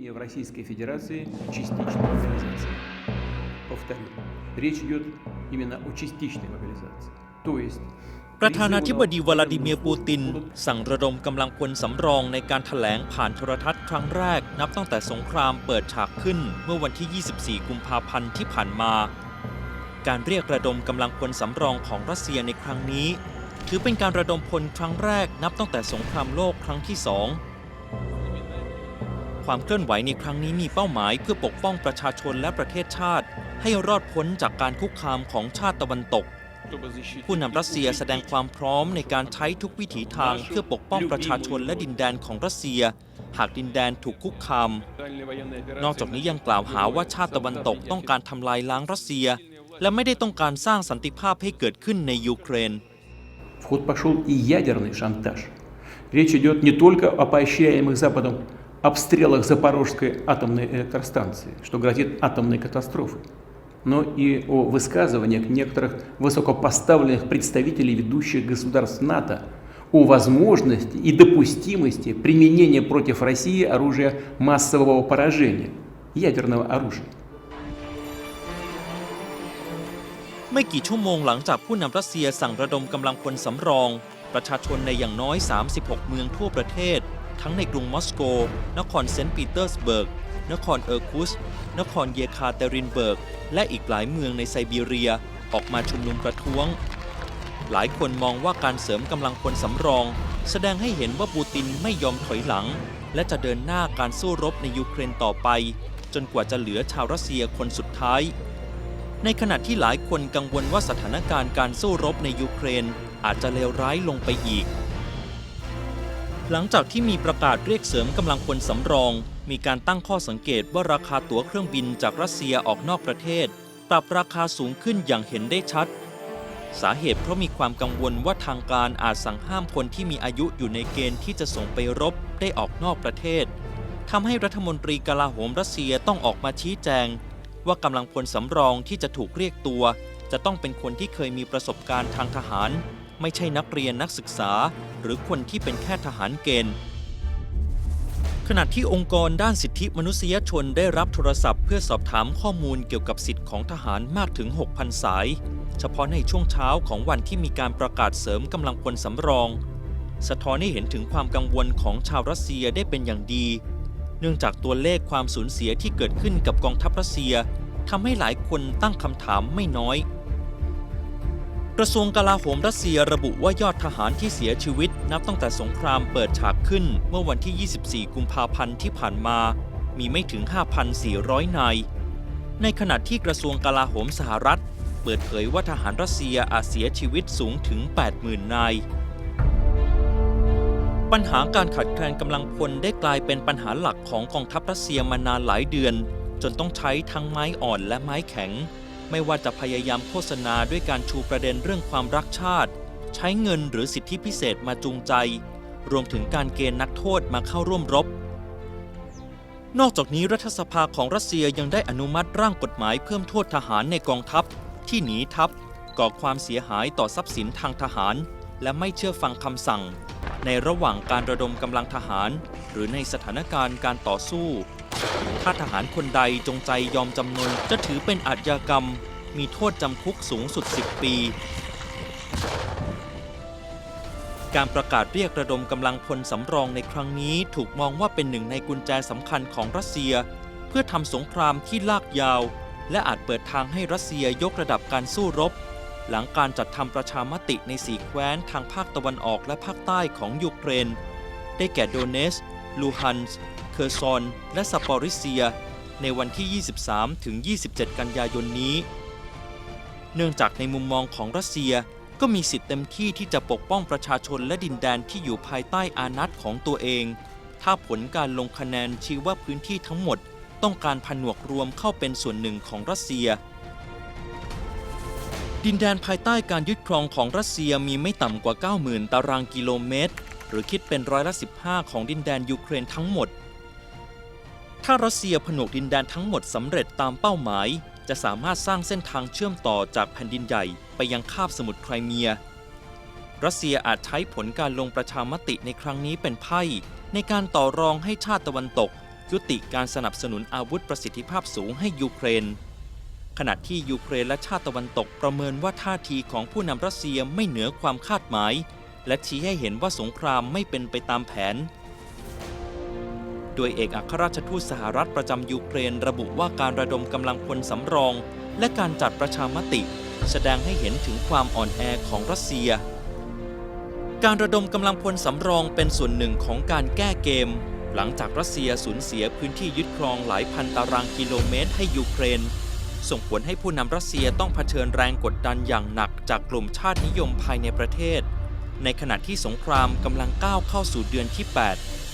Намерение в Российской Федерации частичной мобилизации. Повторю, речь идет именно о частичной мобилизации. То есть ประธานาธิบดีวลาดิเมียร์ปูติน สั่งระดมกำลังพลสำรองในการถแถลงผ่านโทรทัศน์ครั้งแรก นับตั้งแต่สงครามเปิดฉากขึ้นเมื่อวันที่ 24 กุมภาพันธ์ที่ผ่านมา การเรียกระดมกำลังพลสำรองของรัสเซียในครั้งนี้ ถือเป็นการระดมพลครั้งแรกนับตั้งแต่สงครามโลกครั้งที่สอง ความเคลื่อนไหวในครั้งนี้มีเป้าหมายเพื่อปกป้องประชาชนและประเทศชาติ ให้รอดพ้นจากการคุกคามของชาติตะวันตก ผู้นำรัสเซียแสดงความพร้อมในการใช้ทุกวิถีทางเพื่อปกป้องประชาชนและดินแดนของรัสเซีย หากดินแดนถูกคุกคาม นอกจากนี้ยังกล่าวหาว่าชาติตะวันตกต้องการทำลายล้างรัสเซีย และไม่ได้ต้องการสร้างสันติภาพให้เกิดขึ้นในยูเครน в ход пошел и ядерный шантаж. Речь идет не только о поощряемых Западом обстрелах Запорожской атомной электростанции, что грозит атомной катастрофой, но и о высказываниях некоторых высокопоставленных представителей ведущих государств НАТО о возможности и допустимости применения против России оружия массового поражения, ядерного оружия. ไม่กี่ชั่วโมงหลังจากผู้นำรัสเซียสั่งระดมกำลังพลสำรอง ประชาชนในอย่างน้อย 36 เมืองทั่วประเทศ ทั้งในกรุงมอสโก นครเซนต์ปีเตอร์สเบิร์ก นครเออร์คุส นครเยคาเตรินเบิร์ก และอีกหลายเมืองในไซบีเรียออกมาชุมนุมประท้วง หลายคนมองว่าการเสริมกำลังพลสำรอง แสดงให้เห็นว่าปูตินไม่ยอมถอยหลัง และจะเดินหน้าการสู้รบในยูเครนต่อไป จนกว่าจะเหลือชาวรัสเซียคนสุดท้าย ในขณะที่หลายคนกังวลว่าสถานการณ์การสู้รบในยูเครนอาจจะเลวร้ายลงไปอีก หลังจากที่มีประกาศเรียกเสริมกำลังพลสำรอง มีการตั้งข้อสังเกตว่าราคาตั๋วเครื่องบินจากรัสเซียออกนอกประเทศปรับราคาสูงขึ้นอย่างเห็นได้ชัด สาเหตุเพราะมีความกังวลว่าทางการอาจสั่งห้ามคนที่มีอายุอยู่ในเกณฑ์ที่จะส่งไปรบได้ออกนอกประเทศทำให้รัฐมนตรีกลาโหมรัสเซียต้องออกมาชี้แจง ว่ากำลังพลสำรองที่จะถูกเรียกตัว จะต้องเป็นคนที่เคยมีประสบการณ์ทางทหาร ไม่ใช่นักเรียนนักศึกษา หรือคนที่เป็นแค่ทหารเกณฑ์ขณะที่องค์กรด้านสิทธิมนุษยชนได้รับโทรศัพท์เพื่อสอบถามข้อมูลเกี่ยวกับสิทธิของทหารมากถึง 6,000 สาย เฉพาะในช่วงเช้าของวันที่มีการประกาศเสริมกำลังพลสำรอง สะท้อนให้เห็นถึงความกังวลของชาวรัสเซียได้เป็นอย่างดี เนื่องจากตัวเลขความสูญเสียที่เกิดขึ้นกับกองทัพรัสเซียทำให้หลายคนตั้งคำถามไม่น้อย ระทรวงกลาโหมรัสเซียระบุว่ายอดทหารที่เสียชีวิต นับตั้งแต่สงครามเปิดฉากขึ้นเมื่อวันที่ 24 กุมภาพันธ์ที่ผ่านมา มีไม่ถึง 5,400 นาย ในขณะที่กระทรวงกลาโหมสหรัฐ เปิดเผยว่าทหารรัสเซียอาจเสียชีวิตสูงถึง 80,000 นาย ปัญหาการขาดแคลนกำลังพลได้กลายเป็นปัญหาหลักของกองทัพรัสเซียมานานหลายเดือน จนต้องใช้ทั้งไม้อ่อนและไม้แข็ง ไม่ว่าจะพยายามโฆษณาด้วยการชูประเด็นเรื่องความรักชาติ ใช้เงินหรือสิทธิพิเศษมาจูงใจ รวมถึงการเกณฑ์นักโทษมาเข้าร่วมรบ นอกจากนี้รัฐสภาของรัสเซียยังได้อนุมัติร่างกฎหมายเพิ่มโทษทหารในกองทัพ ที่หนีทัพก่อความเสียหายต่อทรัพย์สินทางทหาร และไม่เชื่อฟังคำสั่ง ในระหว่างการระดมกำลังทหาร หรือในสถานการณ์การต่อสู้ ถ้าทหารคนใดจงใจยอมจำนนจะถือเป็นอาชญากรรม มีโทษจำคุกสูงสุด 10 ปี การประกาศเรียกระดมกำลังพลสำรองในครั้งนี้ถูกมองว่าเป็นหนึ่งในกุญแจสำคัญของรัสเซีย เพื่อทำสงครามที่ลากยาว และอาจเปิดทางให้รัสเซียยกระดับการสู้รบ หลังการจัดทำประชามติในสีแคว้นทางภาคตะวันออกและภาคใต้ของยูเครน ได้แก่โดเนส ลูฮันส์ อร์ซอน และซาปอริเซีย ในวันที่ 23 ถึง 27 กันยายนนี้ เนื่องจากในมุมมองของรัสเซียก็มีสิทธิ์เต็มที่ที่จะปกป้องประชาชนและดินแดนที่อยู่ภายใต้อานัตของตัวเอง ถ้าผลการลงคะแนนชี้ว่าพื้นที่ทั้งหมด ต้องการผนวกรวมเข้าเป็นส่วนหนึ่งของรัสเซีย ดินแดนภายใต้การยึดครองของรัสเซียมีไม่ต่ำกว่า 90,000 ตารางกิโลเมตร หรือคิดเป็นร้อยละ 15 ของดินแดนยูเครนทั้งหมด ถ้ารัสเซียผนวกดินแดนทั้งหมดสำเร็จตามเป้าหมาย จะสามารถสร้างเส้นทางเชื่อมต่อจากแผ่นดินใหญ่ไปยังคาบสมุทรไครเมีย รัสเซียอาจใช้ผลการลงประชามติในครั้งนี้เป็นไพ่ ในการต่อรองให้ชาติตะวันตก ยุติการสนับสนุนอาวุธประสิทธิภาพสูงให้ยูเครน ขณะที่ยูเครนและชาติตะวันตกประเมินว่าท่าทีของผู้นำรัสเซียไม่เหนือความคาดหมาย และชี้ให้เห็นว่าสงครามไม่เป็นไปตามแผน โดยเอกอัครราชทูตสหรัฐประจำยูเครนระบุว่าการระดมกำลังพลสำรอง และการจัดประชามติ แสดงให้เห็นถึงความอ่อนแอของรัสเซีย การระดมกำลังพลสำรองเป็นส่วนหนึ่งของการแก้เกม หลังจากรัสเซียสูญเสียพื้นที่ยึดครองหลายพันตารางกิโลเมตรให้ยูเครน ส่งผลให้ผู้นำรัสเซียต้องเผชิญแรงกดดันอย่างหนักจากกลุ่มชาตินิยมภายในประเทศ ในขณะที่สงครามกำลังก้าวเข้าสู่เดือนที่ 8